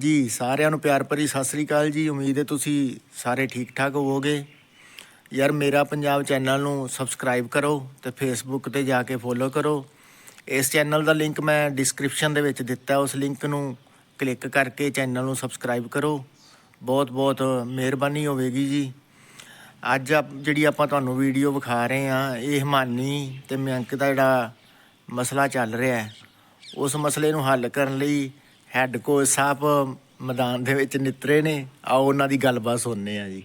ਜੀ, ਸਾਰਿਆਂ ਨੂੰ ਪਿਆਰ ਭਰੀ ਸਤਿ ਸ੍ਰੀ ਅਕਾਲ ਜੀ। ਉਮੀਦ ਹੈ ਤੁਸੀਂ ਸਾਰੇ ਠੀਕ ਠਾਕ ਹੋਵੋਗੇ। ਯਾਰ, ਮੇਰਾ ਪੰਜਾਬ ਚੈਨਲ ਨੂੰ ਸਬਸਕ੍ਰਾਈਬ ਕਰੋ ਤੇ ਫੇਸਬੁੱਕ ਤੇ ਜਾ ਕੇ ਫੋਲੋ ਕਰੋ। ਇਸ ਚੈਨਲ ਦਾ ਲਿੰਕ ਮੈਂ ਡਿਸਕ੍ਰਿਪਸ਼ਨ ਦੇ ਵਿੱਚ ਦਿੱਤਾ। ਉਸ ਲਿੰਕ ਨੂੰ ਕਲਿੱਕ ਕਰਕੇ ਚੈਨਲ ਨੂੰ ਸਬਸਕ੍ਰਾਈਬ ਕਰੋ। ਬਹੁਤ ਬਹੁਤ ਮਿਹਰਬਾਨੀ ਹੋਵੇਗੀ ਜੀ। ਅੱਜ ਆਪ- ਜਿਹੜੀ ਆਪਾਂ ਤੁਹਾਨੂੰ ਵੀਡੀਓ ਵਿਖਾ ਰਹੇ ਆ ਇਹ ਹਮਾਨੀ ਤੇ ਮਿਆਂਕ ਦਾ ਜਿਹੜਾ ਮਸਲਾ ਚੱਲ ਰਿਹਾ ਹੈ, ਉਸ ਮਸਲੇ ਨੂੰ ਹੱਲ ਕਰਨ ਲਈ ਹੈੱਡ ਕੋਚ ਸਾਹਿਬ ਮੈਦਾਨ ਦੇ ਵਿੱਚ ਨਿਤਰੇ ਨੇ। ਆਓ ਉਹਨਾਂ ਦੀ ਗੱਲਬਾਤ ਸੁਣਨੇ ਆ ਜੀ।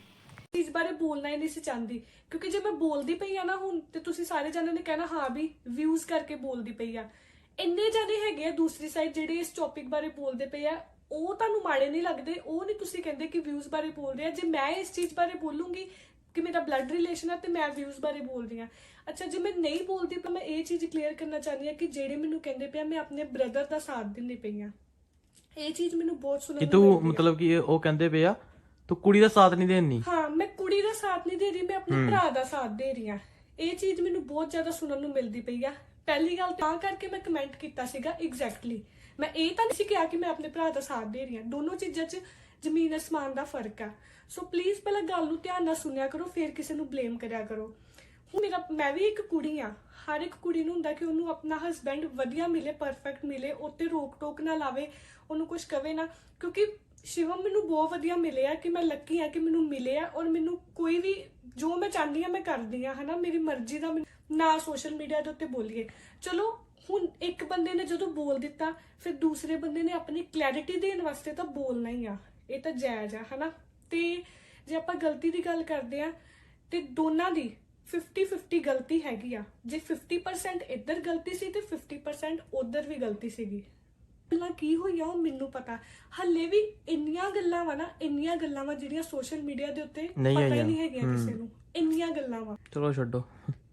ਚੀਜ਼ ਬਾਰੇ ਬੋਲਣਾ ਹੀ ਨਹੀਂ ਸੀ ਚਾਹੁੰਦੀ, ਕਿਉਂਕਿ ਜੇ ਮੈਂ ਬੋਲਦੀ ਪਈ ਆ ਨਾ ਹੁਣ, ਤੇ ਤੁਸੀਂ ਸਾਰੇ ਜਣਿਆਂ ਨੇ ਕਹਿਣਾ, ਹਾਂ ਵੀ ਵਿਊਜ਼ ਕਰਕੇ ਬੋਲਦੀ ਪਈ ਆ। ਇੰਨੇ ਜਣੇ ਹੈਗੇ ਆ ਦੂਸਰੀ ਸਾਈਡ ਜਿਹੜੇ ਇਸ ਟੌਪਿਕ ਬਾਰੇ ਬੋਲਦੇ ਪਏ ਆ, ਉਹ ਤੁਹਾਨੂੰ ਮਾੜੇ ਨਹੀਂ ਲੱਗਦੇ, ਉਹ ਨਹੀਂ ਤੁਸੀਂ ਕਹਿੰਦੇ ਕਿ ਵਿਊਜ਼ ਬਾਰੇ ਬੋਲ ਰਹੇ ਆ। ਜੇ ਮੈਂ ਇਸ ਚੀਜ਼ ਬਾਰੇ ਬੋਲੂੰਗੀ ਕਿ ਮੇਰਾ ਬਲੱਡ ਰਿਲੇਸ਼ਨ ਹੈ ਤੇ ਮੈਂ ਵਿਊਜ਼ ਬਾਰੇ ਬੋਲ ਰਹੀ ਆ। ਅੱਛਾ, ਜੇ ਮੈਂ ਨਹੀਂ ਬੋਲਦੀ ਤਾਂ ਮੈਂ ਇਹ ਚੀਜ਼ ਕਲੀਅਰ ਕਰਨਾ ਚਾਹੁੰਦੀ ਆ ਕਿ ਜਿਹੜੇ ਮੈਨੂੰ ਕਹਿੰਦੇ ਪਿਆ ਮੈਂ ਆਪਣੇ ਬ੍ਰਦਰ ਦਾ ਸਾਥ ਦਿੰਦੀ ਪਈ ਆ। ਇਹ ਚੀਜ਼ ਮੈਨੂੰ ਬਹੁਤ ਸੁਣਨ ਕਿ ਨੂੰ ਤੂੰ ਮਿਲਦੀ ਆ। ਮਤਲਬ ਕਿ ਉਹ ਕਹਿੰਦੇ ਪਏ ਆ ਤੂੰ ਕੁੜੀ ਦਾ ਸਾਥ ਨਹੀਂ ਦੇਣੀ। ਹਾਂ ਮੈਂ ਕੁੜੀ ਦਾ ਸਾਥ ਨਹੀਂ ਦੇ ਰਹੀ ਮੈਂ ਆਪਣੇ ਭਰਾ ਦਾ ਸਾਥ ਦੇ ਰਹੀ ਹਾਂ ਇਹ ਚੀਜ਼ ਮੈਨੂੰ ਬਹੁਤ ਜ਼ਿਆਦਾ ਸੁਣਨ ਨੂੰ ਮਿਲਦੀ ਪਈ ਆ। ਪਹਿਲੀ ਗੱਲ ਤਾਂ ਕਰਕੇ ਮੈਂ ਕਮੈਂਟ ਕੀਤਾ ਸੀਗਾ ਐਗਜ਼ੈਕਟਲੀ ਮੈਂ ਇਹ ਤਾਂ ਨਹੀਂ ਸੀ ਕਿਹਾ ਕਿ ਮੈਂ ਆਪਣੇ ਭਰਾ ਦਾ ਸਾਥ ਦੇ ਰਹੀ ਹਾਂ ਦੋਨੋਂ ਚੀਜ਼ਾਂ 'ਚ ਜ਼ਮੀਨ ਅਸਮਾਨ ਦਾ ਫ਼ਰਕ ਆ। ਸੋ ਪਲੀਜ਼ ਪਹਿਲਾਂ ਗੱਲ ਨੂੰ ਧਿਆਨ ਨਾਲ ਸੁਣਿਆ ਕਰੋ ਫਿਰ ਕਿਸੇ ਨੂੰ ਬਲੇਮ ਕਰਿਆ ਕਰੋ। ਮੇਰਾ, ਮੈਂ ਵੀ ਇੱਕ ਕੁੜੀ ਆ ਹਰ ਇੱਕ ਕੁੜੀ ਨੂੰ ਹੁੰਦਾ ਕਿ ਉਹਨੂੰ ਆਪਣਾ ਹਸਬੈਂਡ ਵਧੀਆ ਮਿਲੇ ਪਰਫੈਕਟ ਮਿਲੇ, ਉੱਤੇ ਰੋਕ ਟੋਕ ਨਾ ਲਾਵੇ, ਉਹਨੂੰ ਕੁਝ ਕਵੇ ਨਾ। ਕਿਉਂਕਿ ਸ਼ਿਵਮ ਮੈਨੂੰ ਬਹੁਤ ਵਧੀਆ ਮਿਲੇ ਆ ਕਿ ਮੈਂ ਲੱਕੀ ਆ ਕਿ ਮੈਨੂੰ ਮਿਲੇ ਆ ਔਰ ਮੈਨੂੰ ਕੋਈ ਵੀ, ਜੋ ਮੈਂ ਚਾਹੁੰਦੀ ਆ ਮੈਂ ਕਰਦੀ ਆ ਹਨਾ? ਮੇਰੀ ਮਰਜ਼ੀ ਦਾ ਮੈਨੂੰ- ਨਾ ਸੋਸ਼ਲ ਮੀਡੀਆ ਦੇ ਉੱਤੇ ਬੋਲੀਏ। ਚਲੋ, ਹੁਣ ਇੱਕ ਬੰਦੇ ਨੇ ਜਦੋਂ ਬੋਲ ਦਿੱਤਾ, ਫਿਰ ਦੂਸਰੇ ਬੰਦੇ ਨੇ ਆਪਣੀ ਕਲੈਰਿਟੀ ਦੇਣ ਵਾਸਤੇ ਤਾਂ ਬੋਲਣਾ ਹੀ ਆ। ਇਹ ਤਾਂ ਜਾਇਜ਼ ਆ, ਹਨਾ? ਤੇ ਜੇ ਆਪਾਂ ਗਲਤੀ ਦੀ ਗੱਲ ਕਰਦੇ ਆ ਤੇ ਦੋਨਾਂ ਦੀ 50-50 ਗਲਤੀ ਹੈਗੀ ਆ। ਜੇ 50% ਇੱਧਰ ਗਲਤੀ ਸੀ ਤੇ 50% ਉੱਧਰ ਵੀ ਗਲਤੀ ਸੀਗੀ। ਗੱਲਾਂ ਕੀ ਹੋਈਆਂ ਉਹ ਮੈਨੂੰ ਪਤਾ। ਹੱਲੇ ਵੀ ਇੰਨੀਆਂ ਗੱਲਾਂ ਵਾ ਨਾ ਇੰਨੀਆਂ ਗੱਲਾਂ ਵਾ ਜਿਹੜੀਆਂ ਸੋਸ਼ਲ ਮੀਡੀਆ ਦੇ ਉੱਤੇ ਨਹੀਂ ਪਤਾ ਹੀ ਆਈਆਂ। ਨਹੀਂ ਹੈਗੀਆਂ ਕਿਸੇ ਨੂੰ। ਇੰਨੀਆਂ ਗੱਲਾਂ ਵਾ। ਚਲੋ ਛੱਡੋ।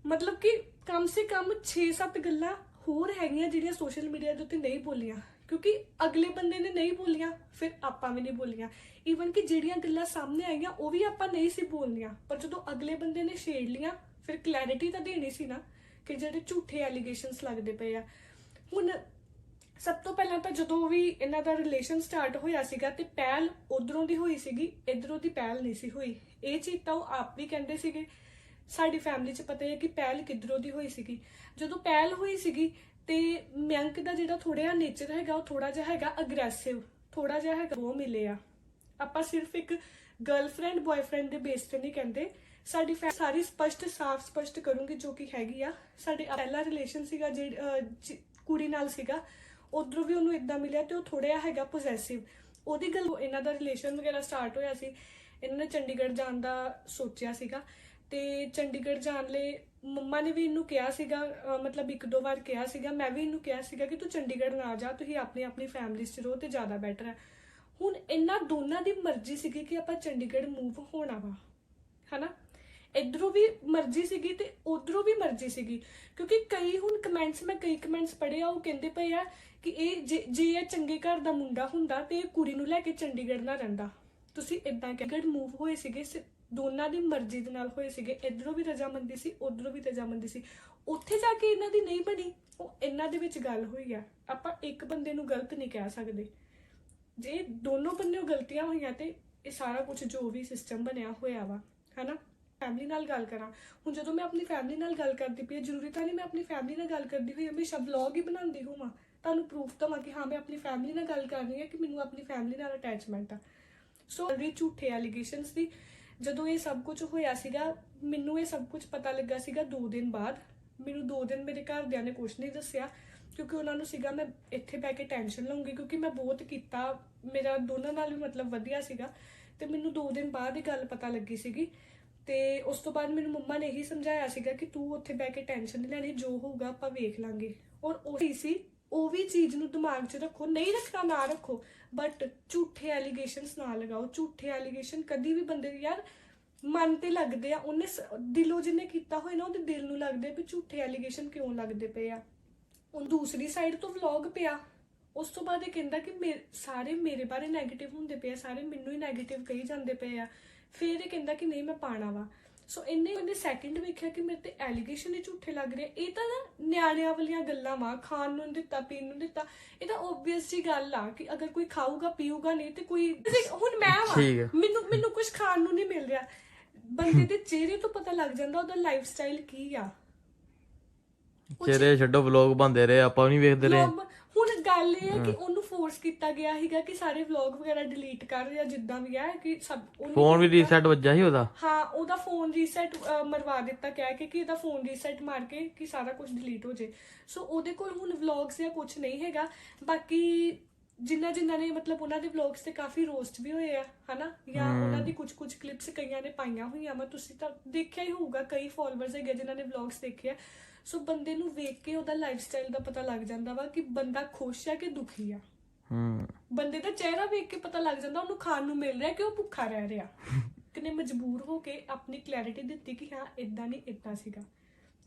ਮਤਲਬ ਕਿ ਕਮ ਸੇ ਕਮ 6-7 ਗੱਲਾਂ ਹੋਰ ਹੈਗੀਆਂ ਜਿਹੜੀਆਂ ਸੋਸ਼ਲ ਮੀਡੀਆ ਦੇ ਉੱਤੇ ਨਹੀਂ ਬੋਲੀਆਂ। ਕਿਉਂਕਿ ਅਗਲੇ ਬੰਦੇ ਨੇ ਨਹੀਂ ਬੋਲੀਆਂ, ਫਿਰ ਆਪਾਂ ਵੀ ਨਹੀਂ ਬੋਲੀਆਂ। ਈਵਨ ਕਿ ਜਿਹੜੀਆਂ ਗੱਲਾਂ ਸਾਹਮਣੇ ਆਈਆਂ, ਉਹ ਵੀ ਆਪਾਂ ਨਹੀਂ ਸੀ ਬੋਲਣੀਆਂ। ਪਰ ਜਦੋਂ ਅਗਲੇ ਬੰਦੇ ਨੇ ਛੇੜ ਲੀਆਂ, ਫਿਰ ਕਲੈਰਿਟੀ ਤਾਂ ਦੇਣੀ ਸੀ ਨਾ ਕਿ ਜਿਹੜੇ ਝੂਠੇ ਐਲੀਗੇਸ਼ਨਸ ਲੱਗਦੇ ਪਏ ਆ। ਹੁਣ ਸਭ ਤੋਂ ਪਹਿਲਾਂ ਤਾਂ ਜਦੋਂ ਵੀ ਇਹਨਾਂ ਦਾ ਰਿਲੇਸ਼ਨ ਸਟਾਰਟ ਹੋਇਆ ਸੀਗਾ ਤੇ ਪਹਿਲ ਉਧਰੋਂ ਦੀ ਹੋਈ ਸੀਗੀ, ਇਧਰੋਂ ਦੀ ਪਹਿਲ ਨਹੀਂ ਸੀ ਹੋਈ। ਇਹ ਚੀਜ਼ ਤਾਂ ਉਹ ਆਪ ਵੀ ਕਹਿੰਦੇ ਸੀਗੇ। ਸਾਡੀ ਫੈਮਿਲੀ 'ਚ ਪਤਾ ਹੈ ਕਿ ਪਹਿਲ ਕਿੱਧਰੋਂ ਦੀ ਹੋਈ ਸੀਗੀ। ਜਦੋਂ ਪਹਿਲ ਹੋਈ ਸੀਗੀ ਤੇ ਮਿਆਂਕ ਦਾ ਜਿਹੜਾ ਥੋੜਾ ਜਿਹਾ ਨੇਚਰ ਹੈਗਾ, ਉਹ ਥੋੜਾ ਜਿਹਾ ਹੈਗਾ ਅਗਰੈਸਿਵ ਥੋੜਾ ਜਿਹਾ ਹੈਗਾ ਉਹ ਮਿਲੇ ਆ। ਆਪਾਂ ਸਿਰਫ ਇੱਕ ਗਰਲਫ੍ਰੈਂਡ ਬॉयਫ੍ਰੈਂਡ ਦੇ ਬੇਸ ਤੇ ਨਹੀਂ ਕਹਿੰਦੇ। ਸਾਡੀ ਫੈ- ਸਾਰੀ ਸਪਸ਼ਟ, ਸਾਫ਼ ਸਪਸ਼ਟ ਕਰੂੰਗੀ ਜੋ ਕਿ ਹੈਗੀ ਆ। ਸਾਡੇ ਪਹਿਲਾ ਰਿਲੇਸ਼ਨ ਸੀਗਾ ਜਿਹੜੀ ਕੁੜੀ ਨਾਲ ਸੀਗਾ, ਉਧਰੋਂ ਵੀ ਉਹਨੂੰ ਇਦਾਂ ਮਿਲਿਆ ਤੇ ਉਹ ਥੋੜਾ ਜਿਹਾ ਹੈਗਾ ਪੋਸੈਸਿਵ ਉਹਦੀ ਗੱਲ ਇਹਨਾਂ ਦਾ ਰਿਲੇਸ਼ਨ ਵਗੈਰਾ ਸਟਾਰਟ ਹੋਇਆ ਸੀ। ਇਹਨਾਂ ਨੇ ਚੰਡੀਗੜ੍ਹ ਜਾਣ ਦਾ ਸੋਚਿਆ ਸੀਗਾ। ਤੇ ਚੰਡੀਗੜ੍ਹ ਜਾਣ ਲਈ ਮੰਮਾ ਨੇ ਵੀ ਇਹਨੂੰ ਕਿਹਾ ਸੀਗਾ ਮਤਲਬ ਇੱਕ ਦੋ ਵਾਰ ਕਿਹਾ ਸੀਗਾ, ਮੈਂ ਵੀ ਇਹਨੂੰ ਕਿਹਾ ਸੀਗਾ ਕਿ ਤੂੰ ਚੰਡੀਗੜ੍ਹ ਨਾ ਜਾ, ਤੁਸੀਂ ਆਪਣੀ ਆਪਣੀ ਫੈਮਿਲੀ 'ਚ ਰਹੋ ਤੇ ਜ਼ਿਆਦਾ ਬੈਟਰ ਹੈ। ਹੁਣ ਇਹਨਾਂ ਦੋਨਾਂ ਦੀ ਮਰਜ਼ੀ ਸੀਗੀ ਕਿ ਆਪਾਂ ਚੰਡੀਗੜ੍ਹ ਮੂਵ ਹੋਣਾ ਵਾ, ਹਨਾ? ਇਧਰੋਂ ਵੀ ਮਰਜ਼ੀ ਸੀਗੀ ਤੇ ਉਧਰੋਂ ਵੀ ਮਰਜ਼ੀ ਸੀਗੀ, ਕਿਉਂਕਿ ਕਈ ਹੁਣ ਕਮੈਂਟਸ ਮੈਂ ਕਈ ਕਮੈਂਟਸ ਪੜ੍ਹੇ ਆ ਉਹ ਕਹਿੰਦੇ ਪਏ ਆ ਕਿ ਇਹ ਜੇ ਜੇ ਇਹ ਚੰਗੇ ਘਰ ਦਾ ਮੁੰਡਾ ਹੁੰਦਾ ਤੇ ਇਹ ਕੁੜੀ ਨੂੰ ਲੈ ਕੇ ਚੰਡੀਗੜ੍ਹ ਨਾ ਰਹਿੰਦਾ। ਤੁਸੀਂ ਇਦਾਂ ਚੰਡੀਗੜ੍ਹ ਮੂਵ ਹੋਏ ਸੀਗੇ, ਸਿ- ਦੋਨਾਂ ਦੀ ਮਰਜ਼ੀ ਦੇ ਨਾਲ ਹੋਏ ਸੀਗੇ। ਇਧਰੋਂ ਵੀ ਰਜਾਮੰਦੀ ਸੀ, ਉਧਰੋਂ ਵੀ ਰਜਾਮੰਦੀ ਸੀ। ਉੱਥੇ ਜਾ ਕੇ ਇਹਨਾਂ ਦੀ ਨਹੀਂ ਬਣੀ, ਉਹ ਇਹਨਾਂ ਦੇ ਵਿੱਚ ਗੱਲ ਹੋਈ ਆ। ਆਪਾਂ ਇੱਕ ਬੰਦੇ ਨੂੰ ਗਲਤ ਨਹੀਂ ਕਹਿ ਸਕਦੇ। ਜੇ ਦੋਨੋਂ ਬੰਨਿਓ ਗਲਤੀਆਂ ਹੋਈਆਂ ਤੇ ਇਹ ਸਾਰਾ ਕੁਝ ਜੋ ਵੀ ਸਿਸਟਮ ਬਣਿਆ ਹੋਇਆ ਵਾ, ਹੈਨਾ? ਫੈਮਿਲੀ ਨਾਲ ਗੱਲ ਕਰਾਂ। ਹੁਣ ਜਦੋਂ ਮੈਂ ਆਪਣੀ ਫੈਮਿਲੀ ਨਾਲ ਗੱਲ ਕਰਦੀ ਪਈ ਜ਼ਰੂਰੀ ਤਾਂ ਨਹੀਂ ਮੈਂ ਆਪਣੀ ਫੈਮਿਲੀ ਨਾਲ ਗੱਲ ਕਰਦੀ ਹੋਈ, ਹਮੇਸ਼ਾ ਵਲੌਗ ਹੀ ਬਣਾਉਂਦੀ ਹੋਵਾਂ। ਤੁਹਾਨੂੰ ਪ੍ਰੂਫ ਦਵਾਂ ਕਿ ਹਾਂ, ਮੈਂ ਆਪਣੀ ਫੈਮਿਲੀ ਨਾਲ ਗੱਲ ਕਰ ਰਹੀ ਹਾਂ ਕਿ ਮੈਨੂੰ ਆਪਣੀ ਫੈਮਿਲੀ ਨਾਲ ਅਟੈਚਮੈਂਟ ਆ। ਸੋ ਆਲਰੇਡੀ ਝੂਠੇ ਐਲੀਗੇਸ਼ਨਸ ਦੀ ਜਦੋਂ ਇਹ ਸਭ ਕੁਝ ਹੋਇਆ ਸੀਗਾ, ਮੈਨੂੰ ਇਹ ਸਭ ਕੁਝ ਪਤਾ ਲੱਗਾ ਸੀਗਾ 2 ਦਿਨ ਬਾਅਦ। ਮੈਨੂੰ 2 ਦਿਨ ਮੇਰੇ ਘਰਦਿਆਂ ਨੇ ਕੁਝ ਨਹੀਂ ਦੱਸਿਆ, ਕਿਉਂਕਿ ਉਹਨਾਂ ਨੂੰ ਸੀਗਾ ਮੈਂ ਇੱਥੇ ਬੈ ਕੇ ਟੈਨਸ਼ਨ ਲਵਾਂਗੀ ਕਿਉਂਕਿ ਮੈਂ ਬਹੁਤ ਕੀਤਾ, ਮੇਰਾ ਦੋਨਾਂ ਨਾਲ ਵੀ ਮਤਲਬ ਵਧੀਆ ਸੀਗਾ। ਤੇ ਮੈਨੂੰ 2 ਦਿਨ ਬਾਅਦ ਇਹ ਗੱਲ ਪਤਾ ਲੱਗੀ ਸੀਗੀ। ਤੇ ਉਸ ਤੋਂ ਬਾਅਦ ਮੈਨੂੰ ਮੰਮਾ ਨੇ ਇਹੀ ਸਮਝਾਇਆ ਸੀਗਾ ਕਿ ਤੂੰ ਉੱਥੇ ਬੈ ਕੇ ਟੈਨਸ਼ਨ ਨਹੀਂ ਲੈਣੀ, ਜੋ ਹੋਊਗਾ ਆਪਾਂ ਵੇਖ ਲਾਂਗੇ। ਔਰ ਉਹ ਉਹੀ ਸੀ, ਉਹ ਵੀ ਚੀਜ਼ ਨੂੰ ਦਿਮਾਗ 'ਚ ਰੱਖੋ, ਨਹੀਂ ਰੱਖਣਾ ਨਾ ਰੱਖੋ ਬਟ ਝੂਠੇ ਐਲੀਗੇਸ਼ਨਸ ਨਾ ਲਗਾਓ। ਝੂਠੇ ਐਲੀਗੇਸ਼ਨ ਕਦੀ ਵੀ ਬੰਦੇ ਯਾਰ ਮਨ ਤੇ ਲੱਗਦੇ ਆ ਉਹਨੇ ਦਿਲੋਂ ਜਿਹਨੇ ਕੀਤਾ ਹੋਇਆ ਨਾ ਉਹਦੇ ਦਿਲ ਨੂੰ ਲੱਗਦੇ ਵੀ ਝੂਠੇ ਐਲੀਗੇਸ਼ਨ ਕਿਉਂ ਲੱਗਦੇ ਪਏ ਆ। ਉਹ ਦੂਸਰੀ ਸਾਈਡ ਤੋਂ ਵਲੌਗ ਪਿਆ ਉਸ ਤੋਂ ਬਾਅਦ ਇਹ ਕਹਿੰਦਾ ਕਿ ਸਾਰੇ ਮੇਰੇ ਬਾਰੇ 네ਗੇਟਿਵ ਹੁੰਦੇ ਪਏ ਆ ਸਾਰੇ ਮੈਨੂੰ ਹੀ 네ਗੇਟਿਵ ਕਹੀ ਜਾਂਦੇ ਪਏ ਆ। ਫਿਰ ਇਹ ਕਹਿੰਦਾ ਕਿ ਨਹੀਂ ਮੈਂ ਪਾਣਾ ਵਾ। ਸੋ ਇੰਨੇ ਉਹਨੇ ਸੈਕਿੰਡ ਵੇਖਿਆ ਕਿ ਮੇਰੇ ਤੇ ਐਲੀਗੇਸ਼ਨ ਹੀ ਝੂਠੇ ਲੱਗ ਰਹੇ ਇਹ ਤਾਂ ਨਿਆਣਿਆਂ ਵਾਲੀਆਂ ਗੱਲਾਂ ਵਾ ਖਾਣ ਨੂੰ ਦਿੱਤਾ ਪੀਣ ਨੂੰ ਦਿੱਤਾ। ਇਹ ਤਾਂ ਓਬਵੀਅਸ ਜੀ ਗੱਲ ਆ ਕਿ ਅਗਰ ਕੋਈ ਖਾਊਗਾ ਪੀਊਗਾ ਨਹੀਂ ਤੇ ਕੋਈ ਹੁਣ ਮੈਂ। ਵਾ ਮੈਨੂੰ ਮੈਨੂੰ ਕੁਝ ਖਾਣ ਨੂੰ ਨਹੀਂ ਮਿਲ ਰਿਹਾ। ਬੰਦੇ ਦੇ ਚਿਹਰੇ ਤੋਂ ਪਤਾ ਲੱਗ ਜਾਂਦਾ ਉਹਦਾ ਲਾਈਫ ਸਟਾਈਲ ਕੀ ਆ। ਚਿਹਰੇ ਛੱਡੋ ਵਲੌਗ ਬੰਦੇ ਰਹੇ ਆਪਾਂ ਨਹੀਂ ਵੇਖਦੇ ਰਹੇ। ਹੁਣ ਗੱਲ ਇਹ ਹੈ ਕਿ ਉਹਨੂੰ ਫੋਰਸ ਕੀਤਾ ਗਿਆ ਸੀਗਾ ਕਿ ਸਾਰੇ ਵਲੌਗ ਵਗੈਰਾ ਡਿਲੀਟ ਕਰ ਜਾਂ ਜਿੱਦਾਂ ਵੀ ਹੈ ਕਿ ਸਭ ਉਹਨੇ ਫੋਨ ਵੀ। ਰੀਸੈਟ ਵੱਜਾ ਸੀ ਉਹਦਾ? ਹਾਂ ਉਹਦਾ ਫੋਨ ਰੀਸੈਟ ਮਰਵਾ ਦਿੱਤਾ ਕਹਿ ਕੇ ਕਿ ਇਹਦਾ ਫੋਨ ਰੀਸੈਟ ਮਾਰ ਕੇ ਕਿ ਸਾਰਾ ਕੁਝ ਡਿਲੀਟ ਹੋ ਜੇ ਸੋ ਉਹਦੇ ਕੋਲ ਹੁਣ ਵਲੌਗਸ ਜਾਂ ਕੁਝ ਨਹੀਂ ਹੈਗਾ। ਬਾਕੀ ਜਿਨ੍ਹਾਂ ਜਿਨ੍ਹਾਂ ਨੇ ਮਤਲਬ ਉਹਨਾਂ ਦੇ ਵਲੌਗਸ ਤੇ ਕਾਫੀ ਰੋਸਟ ਵੀ ਹੋਏ ਆ ਹਨਾ? ਜਾਂ ਉਹਨਾਂ ਦੀ ਕੁਝ ਕੁਝ ਕਲਿੱਪਸ ਕਈਆਂ ਨੇ ਪਾਈਆਂ ਹੋਈਆਂ ਮੈਂ ਤੁਸੀਂ ਤਾਂ ਦੇਖਿਆ ਹੀ ਹੋਊਗਾ ਕਈ ਫਾਲੋਅਰਸ ਹੈਗੇ ਜਿਨ੍ਹਾਂ ਨੇ ਵਲੌਗਸ ਦੇਖੇ ਆ। ਸੋ ਬੰਦੇ ਨੂੰ ਵੇਖ ਕੇ ਉਹਦਾ ਲਾਈਫ ਸਟਾਈਲ ਦਾ ਪਤਾ ਲੱਗ ਜਾਂਦਾ ਵਾ ਕਿ ਬੰਦਾ ਖੁਸ਼ ਆ ਕਿ ਦੁਖੀ ਆ। ਹੂੰ ਬੰਦੇ ਦਾ ਚਿਹਰਾ ਵੇਖ ਕੇ ਪਤਾ ਲੱਗ ਜਾਂਦਾ ਉਹਨੂੰ ਖਾਣ ਨੂੰ ਮਿਲ ਰਿਹਾ ਕਿ ਉਹ ਭੁੱਖਾ ਰਹਿ ਰਿਹਾ। ਕਿਨੇ ਮਜਬੂਰ ਹੋ ਕੇ ਆਪਣੀ ਕਲੈਰਿਟੀ ਦਿੱਤੀ ਕਿ ਹਾਂ ਇਦਾਂ ਨਹੀਂ ਇਦਾਂ ਸੀਗਾ।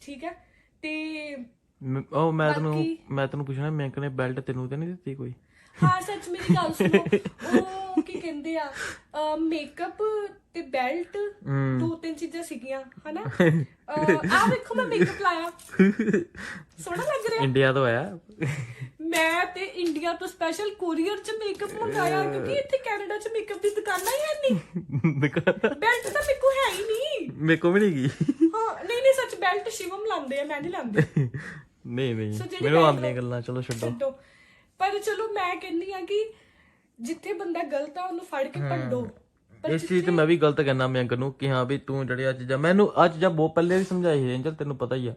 ਠੀਕ ਹੈ? ਤੇ ਮ- ਉਹ ਮੈਂ ਤੈਨੂੰ ਮੈਂ ਤੈਨੂੰ ਪੁੱਛਣਾ ਮੈਂ ਕਹਿੰਦੇ ਬੈਲਟ ਤੈਨੂੰ ਤੇ ਨਹੀਂ ਦਿੱਤੀ ਕੋਈ? ਹਾਂ ਸੱਚ ਮੇਰੀ ਗੱਲ ਸੁਣੋ। ਉਹ ਕੀ ਕਹਿੰਦੇ ਆ? ਮੇਕਅਪ ਤੇ ਬੈਲਟ। ਦੋ ਤਿੰਨ ਚੀਜ਼ਾਂ ਸੀਗੀਆਂ ਹਨਾ? ਆ ਵੇਖੋ ਮੈਂ ਮੇਕਅਪ ਲਾਇਆ। ਸੋਹਣਾ ਲੱਗ ਰਿਹਾ। ਇੰਡੀਆ ਤੋਂ ਆਇਆ। ਮੈਂ ਤੇ ਇੰਡੀਆ ਤੋਂ ਸਪੈਸ਼ਲ ਕੋਰੀਅਰ ਚ ਮੇਕਅਪ ਮੰਗਾਇਆ ਕਿਉਂਕਿ ਇੱਥੇ ਕੈਨੇਡਾ ਚ ਮੇਕਅਪ ਦੀ ਦੁਕਾਨਾਂ ਹੀ ਹੈ ਨਹੀਂ ਬੈਲਟ ਤਾਂ ਮੇਰੇ ਕੋਲ ਹੈ ਹੀ ਨਹੀਂ ਮੇਰੇ ਕੋ ਵੀ ਨਹੀਂ ਗਈ ਹਾਂ ਨਹੀਂ ਨਹੀਂ ਸੱਚ ਬੈਲਟ ਸ਼ਿਵਮ ਲਾਉਂਦੇ ਆ ਮੈਂ ਨਹੀਂ ਲਾਉਂਦੀ। ਨਹੀਂ ਨਹੀਂ। ਮੈਨੂੰ ਆਉਂਦੀਆਂ ਗੱਲਾਂ ਚਲੋ ਛੱਡੋ। ਪਰ ਚਲੋ ਮੈਂ ਕਹਿੰਦੀ ਆ ਕਿ ਜਿੱਥੇ ਬੰਦਾ ਗਲਤ ਆ ਉਹਨੂੰ ਫੜ ਕੇ ਭੰਡੋ। ਪਰ ਇਸ ਚੀਜ਼ ਤੇ ਮੈਂ ਵੀ ਗਲਤ ਕਹਿਣਾ ਮੈਂ ਨੂੰ ਕਿ ਹਾਂ ਵੀ ਤੂੰ ਜਿਹੜੀ ਅੱਜ ਚੀਜ਼ਾਂ ਮੈਨੂੰ ਅੱਜ ਚੀਜ਼ਾਂ ਬਹੁਤ ਪਹਿਲੇ ਵੀ ਸਮਝਾਈ ਐਂਜਲ ਤੈਨੂੰ ਪਤਾ ਹੀ ਆ।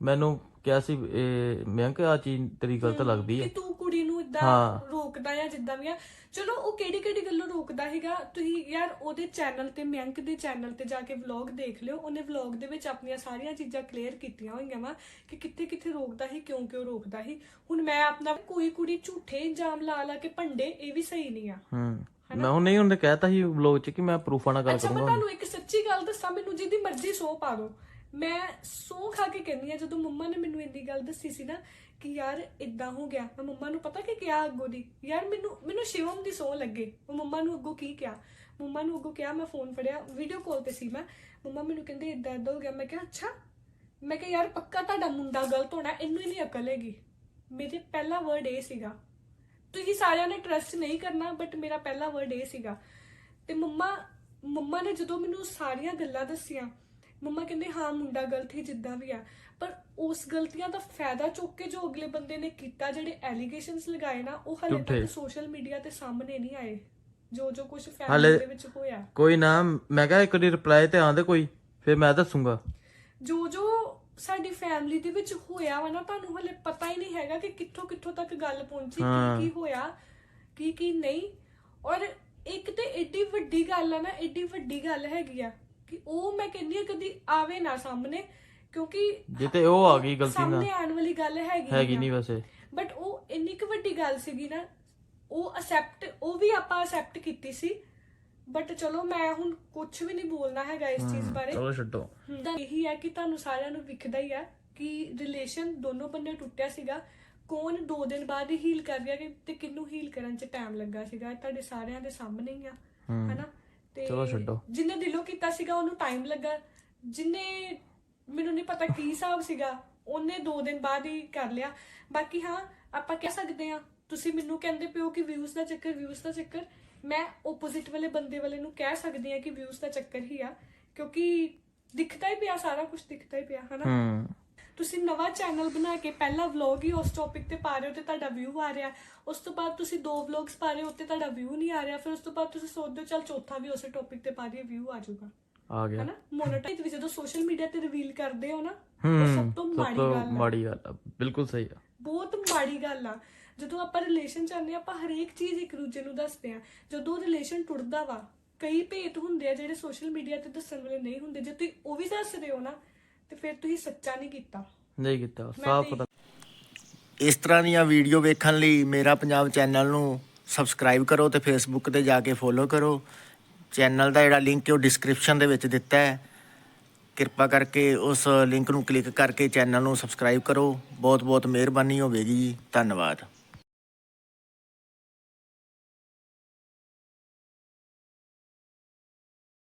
ਮੈਨੂੰ ਕਿਹਾ ਸੀ ਇਹ ਮੈਂ ਕਿ ਆ ਚੀਜ਼ ਤੇਰੀ ਗਲਤ ਲੱਗਦੀ ਕਿ ਹੈ ਤੂੰ ਕੁੜੀ ਨੂੰ ਹਾਂ। ਰੋਕਦਾ ਆ ਜਿੱਦਾਂ ਵੀ ਆ। ਚਲੋ ਉਹ ਕਿਹੜੀ ਕਿਹੜੀ ਗੱਲੋਂ ਰੋਕਦਾ ਹੈਗਾ ਤੁਸੀਂ ਯਾਰ ਉਹਦੇ ਚੈਨਲ ਤੇ ਮਿਆਂਕ ਦੇ ਚੈਨਲ ਤੇ ਜਾ ਕੇ ਵਲੌਗ ਦੇਖ ਲਿਓ। ਉਹਨੇ ਵਲੌਗ ਦੇ ਵਿੱਚ ਆਪਣੀਆਂ ਸਾਰੀਆਂ ਚੀਜ਼ਾਂ ਕਲੀਅਰ ਕੀਤੀਆਂ ਹੋਈਆਂ ਵਾ ਕਿ ਕਿੱਥੇ ਕਿੱਥੇ ਰੋਕਦਾ ਸੀ ਕਿਉਂ ਕਿਉਂ ਰੋਕਦਾ ਸੀ। ਹੁਣ ਮੈਂ ਆਪਣਾ ਕੋਈ ਕੁੜੀ ਝੂਠੇ ਇਲਜ਼ਾਮ ਲਾ ਲਾ ਕੇ ਭੰਡੇ ਇਹ ਵੀ ਸਹੀ ਨਹੀਂ ਆ। ਹੂੰ। ਮੈਂ ਹੁਣ ਨਹੀਂ ਉਹਨੇ ਕਹਿਤਾ ਸੀ ਵਲੋਗ ਚ ਕਿ ਮੈਂ ਪ੍ਰੂਫਾਂ ਨਾਲ ਗੱਲ ਅੱਛਾ ਮੈਂ ਕਰੂੰਗਾ। ਤੁਹਾਨੂੰ ਇੱਕ ਸੱਚੀ ਗੱਲ ਦੱਸਾਂ ਮੈਨੂੰ ਜਿਹਦੀ ਮਰਜ਼ੀ ਸੌ ਪਾ ਦਿਓ। ਮੈਂ ਸੌ ਖਾ ਕੇ ਕਹਿੰਦੀ ਆ ਜਦੋਂ ਮੰਮਾ ਨੇ ਮੈਨੂੰ ਇੰਨੀ ਗੱਲ ਦੱਸੀ ਸੀ ਨਾ ਕਿ ਯਾਰ ਇਦਾਂ ਹੋ ਗਿਆ, ਮੈਂ ਮੰਮਾ ਨੂੰ ਪਤਾ ਕਿ ਕਿਹਾ ਅੱਗੋਂ ਦੀ? ਯਾਰ ਮੈਨੂੰ ਮੈਨੂੰ ਸ਼ਿਵਮ ਦੀ ਸੌ ਲੱਗੇ। ਮੈਂ ਮੰਮਾ ਨੂੰ ਅੱਗੋਂ ਕੀ ਕਿਹਾ? ਮੰਮਾ ਨੂੰ ਅੱਗੋਂ ਕਿਹਾ, ਮੈਂ ਫੋਨ ਫੜਿਆ ਵੀਡੀਓ ਕਾਲ ਤੇ ਸੀ ਮੈਂ। ਮੰਮਾ ਮੈਨੂੰ ਕਹਿੰਦੇ ਇਦਾਂ ਇਦਾਂ ਹੋ ਗਿਆ। ਮੈਂ ਕਿਹਾ, ਅੱਛਾ। ਮੈਂ ਕਿਹਾ, ਯਾਰ, ਪੱਕਾ ਤੁਹਾਡਾ ਮੁੰਡਾ ਗਲਤ ਹੋਣਾ, ਇਹਨੂੰ ਹੀ ਨਹੀਂ ਅਕਲ ਹੈਗੀ? ਮੇਰੇ ਪਹਿਲਾ ਵਰਡ ਇਹ ਸੀਗਾ। ਤੁਸੀਂ ਸਾਰਿਆਂ ਨੇ ਟਰਸਟ ਨਹੀਂ ਕਰਨਾ ਬਟ ਮੇਰਾ ਪਹਿਲਾ ਵਰਡ ਇਹ ਸੀਗਾ। ਤੇ ਮੰਮਾ ਮੰਮਾ ਨੇ ਜਦੋਂ ਮੈਨੂੰ ਸਾਰੀਆਂ ਗੱਲਾਂ ਦੱਸੀਆਂ ਮੰਮਾ ਕਹਿੰਦੇ ਹਾਂ ਮੁੰਡਾ ਗਲਤ ਹੀ ਜਿੱਦਾਂ ਵੀ ਆ। ਪਰ ਉਸ ਗਲਤੀਆਂ ਦਾ ਫਾਇਦਾ ਚੁੱਕ ਕੇ ਜੋ ਅਗਲੇ ਬੰਦੇ ਨੇ ਕੀਤਾ ਜਿਹੜੇ ਐਲੀਗੇਸ਼ਨਸ ਲਗਾਏ ਨਾ ਉਹ ਹਲੇ। ਤੱਕ ਸੋਸ਼ਲ ਮੀਡੀਆ ਤੇ ਸਾਹਮਣੇ ਨਹੀਂ ਆਏ। ਜੋ ਜੋ ਕੁਝ ਫੈਮਿਲੀ ਦੇ ਵਿੱਚ ਹੋਇਆ। ਕੋਈ ਨਾ ਮੈਂ ਕਿਹਾ ਇੱਕ ਵਾਰੀ ਰਿਪਲਾਈ ਤੇ ਆਂਦੇ ਕੋਈ ਫਿਰ ਮੈਂ ਦੱਸੂਗਾ। ਜੋ ਜੋ ਸਾਡੀ ਫੈਮਿਲੀ ਦੇ ਵਿੱਚ ਹੋਇਆ ਵਾ ਨਾ ਤੁਹਾਨੂੰ ਹਲੇ ਪਤਾ ਹੀ ਨਹੀਂ ਹੈਗਾ ਕਿ ਕਿੱਥੋਂ ਕਿੱਥੋਂ ਤੱਕ ਗੱਲ ਪਹੁੰਚੀ। ਕੀ ਕੀ ਹੋਇਆ ਕੀ ਕੀ ਨਹੀਂ। ਔਰ ਇੱਕ ਤੇ ਏਡੀ ਵੱਡੀ ਗੱਲ ਆ ਨਾ ਏਡੀ ਵੱਡੀ ਗੱਲ ਹੈਗੀ ਆ। ਕਿ ਉਹ ਮੈਂ ਕਹਿੰਦੀ ਆ ਕਦੀ ਆਵੇ ਨਾ ਸਾਹਮਣੇ ਕਿਉਂਕਿ ਜੇ ਤੇ ਉਹ ਆ ਗਈ ਗਲਤੀ ਸਾਹਮਣੇ ਨਾਲ ਆਉਣ ਵਾਲੀ ਗੱਲ ਹੈਗੀ ਹੈਗੀ ਨਹੀਂ ਵੈਸੇ। ਬਟ ਉਹ ਇੰਨੀ ਕੁ ਵੱਡੀ ਗੱਲ ਸੀਗੀ ਨਾ ਉਹ ਅਸੈਪਟ ਉਹ ਵੀ ਆਪਾਂ ਅਸੈਪਟ ਕੀਤੀ ਸੀ। ਬਟ ਚਲੋ ਮੈਂ ਹੁਣ ਕੁਝ ਵੀ ਨਹੀਂ ਬੋਲਣਾ ਹੈਗਾ ਇਸ ਚੀਜ਼ ਬਾਰੇ। ਚਲੋ ਛੱਡੋ। ਤਾਂ ਇਹੀ ਹੈ ਕਿ ਤੁਹਾਨੂੰ ਸਾਰਿਆਂ ਨੂੰ ਵਿਖਦਾ ਹੀ ਹੈ ਕਿ ਰਿਲੇਸ਼ਨ ਦੋਨੋਂ ਬੰਨੇ ਟੁੱਟਿਆ ਸੀਗਾ। ਕੌਣ 2 ਦਿਨ ਬਾਅਦ ਹੀ ਹੀਲ ਕਰ ਰਿਹਾ ਕਿ ਤੇ ਕਿੰਨੂੰ ਹੀਲ ਕਰਨ 'ਚ ਟਾਈਮ ਲੱਗਾ ਸੀਗਾ। ਇਹ ਤੁਹਾਡੇ ਸਾਰਿਆਂ ਦੇ ਸਾਹਮਣੇ ਹੀ ਆ। ਹਨਾ? ਤੇ ਚਲੋ ਛੱਡੋ। ਜਿੰਨੇ ਦਿਲੋਂ ਕੀਤਾ ਸੀਗਾ ਉਹਨੂੰ ਟਾਈਮ ਲੱਗਾ। ਜਿੰਨੇ ਮੈਨੂੰ ਨਹੀਂ ਪਤਾ ਕੀ ਹਿਸਾਬ ਸੀਗਾ ਉਹਨੇ 2 ਦਿਨ ਬਾਅਦ ਹੀ ਕਰ ਲਿਆ। ਬਾਕੀ ਹਾਂ ਆਪਾਂ ਕਹਿ ਸਕਦੇ ਆ ਤੁਸੀਂ ਮੈਨੂੰ ਕਹਿੰਦੇ ਪਿਓ ਕਿ ਵਿਊਜ਼ ਦਾ ਚੱਕਰ ਵਿਊਜ਼ ਦਾ ਚੱਕਰ। ਮੈਂ ਆਪੋਜ਼ਿਟ ਵਾਲੇ ਬੰਦੇ ਵਾਲੇ ਨੂੰ ਕਹਿ ਸਕਦੀ ਆ ਕਿ ਵਿਊਜ਼ ਦਾ ਚੱਕਰ ਹੀ ਆ ਕਿਉਂਕਿ ਦਿਖਦਾ ਹੀ ਪਿਆ ਸਾਰਾ ਕੁਝ ਦਿਖਦਾ ਹੀ ਪਿਆ ਹਨਾ? ਹੂੰ। ਤੁਸੀਂ ਨਵਾਂ ਚੈਨਲ ਬਣਾ ਕੇ ਪਹਿਲਾ ਵਲੌਗ ਹੀ ਉਸ ਟੌਪਿਕ ਤੇ ਪਾ ਰਹੇ ਹੋ ਤੇ ਤੁਹਾਡਾ ਵਿਊ ਆ ਰਿਹਾ। ਉਸ ਤੋਂ ਬਾਅਦ ਤੁਸੀਂ ਦੋ ਵਲੌਗਸ ਪਾ ਰਹੇ ਹੋ ਤੇ ਤੁਹਾਡਾ ਵਿਊ ਨਹੀਂ ਆ ਰਿਹਾ। ਫਿਰ ਉਸ ਤੋਂ ਬਾਅਦ ਤੁਸੀਂ ਸੋਚਦੇ ਹੋ ਚਲ ਚੌਥਾ ਵੀ ਉਸੇ ਟੌਪਿਕ ਤੇ ਪਾ ਦਈਏ ਵਿਊ ਆ ਜਾਊਗਾ। ਆ ਗਿਆ। ਹਨਾ? ਮੋਨੋਟਾਈਜ਼ ਵੀ ਜਦੋਂ ਸੋਸ਼ਲ ਮੀਡੀਆ ਤੇ ਰਿਵੀਲ ਕਰਦੇ ਹੋ ਨਾ ਉਹ ਸਭ ਤੋਂ ਮਾੜੀ ਗੱਲ ਮਾੜੀ ਗੱਲ ਆ। ਬਿਲਕੁਲ ਸਹੀ ਆ। ਬਹੁਤ ਮਾੜੀ ਗੱਲ ਆ। ਜਦੋਂ ਆਪਾਂ ਰਿਲੇਸ਼ਨ ਚਾਹੁੰਦੇ ਆ ਆਪਾਂ ਹਰੇਕ ਚੀਜ਼ ਇੱਕ ਦੂਜੇ ਨੂੰ ਦੱਸਦੇ ਆ ਜਦੋਂ ਰਿਲੇਸ਼ਨ ਟੁੱਟਦਾ ਵਾ ਕਈ ਭੇਤ ਹੁੰਦੇ ਆ ਜਿਹੜੇ ਸੋਸ਼ਲ ਮੀਡੀਆ ਤੇ ਦੱਸਣ ਵਾਲੇ ਨਹੀਂ ਹੁੰਦੇ। ਜੇ ਤੁਸੀਂ ਉਹ ਵੀ ਦੱਸ ਰਹੇ ਹੋ ਨਾ ਤੇ ਫਿਰ ਤੁਸੀਂ ਸੱਚਾ ਨਹੀਂ ਕੀਤਾ। ਨਹੀਂ ਕੀਤਾ ਸਾਫ਼ ਪਤਾ ਇਸ ਤਰ੍ਹਾਂ ਦੀਆਂ ਵੀਡੀਓ ਵੇਖਣ ਲਈ ਮੇਰਾ ਪੰਜਾਬ ਚੈਨਲ ਨੂੰ ਸਬਸਕ੍ਰਾਈਬ ਕਰੋ ਤੇ ਫੇਸਬੁੱਕ ਤੇ ਜਾ ਕੇ ਫੋਲੋ ਕਰੋ। ਚੈਨਲ ਦਾ ਜਿਹੜਾ ਲਿੰਕ ਹੈ ਉਹ ਡਿਸਕ੍ਰਿਪਸ਼ਨ ਦੇ ਵਿੱਚ ਦਿੱਤਾ ਹੈ। ਕਿਰਪਾ ਕਰਕੇ ਉਸ ਲਿੰਕ ਨੂੰ ਕਲਿੱਕ ਕਰਕੇ ਚੈਨਲ ਨੂੰ ਸਬਸਕ੍ਰਾਈਬ ਕਰੋ। ਬਹੁਤ ਬਹੁਤ ਮਿਹਰਬਾਨੀ ਹੋਵੇਗੀ ਜੀ। ਧੰਨਵਾਦ।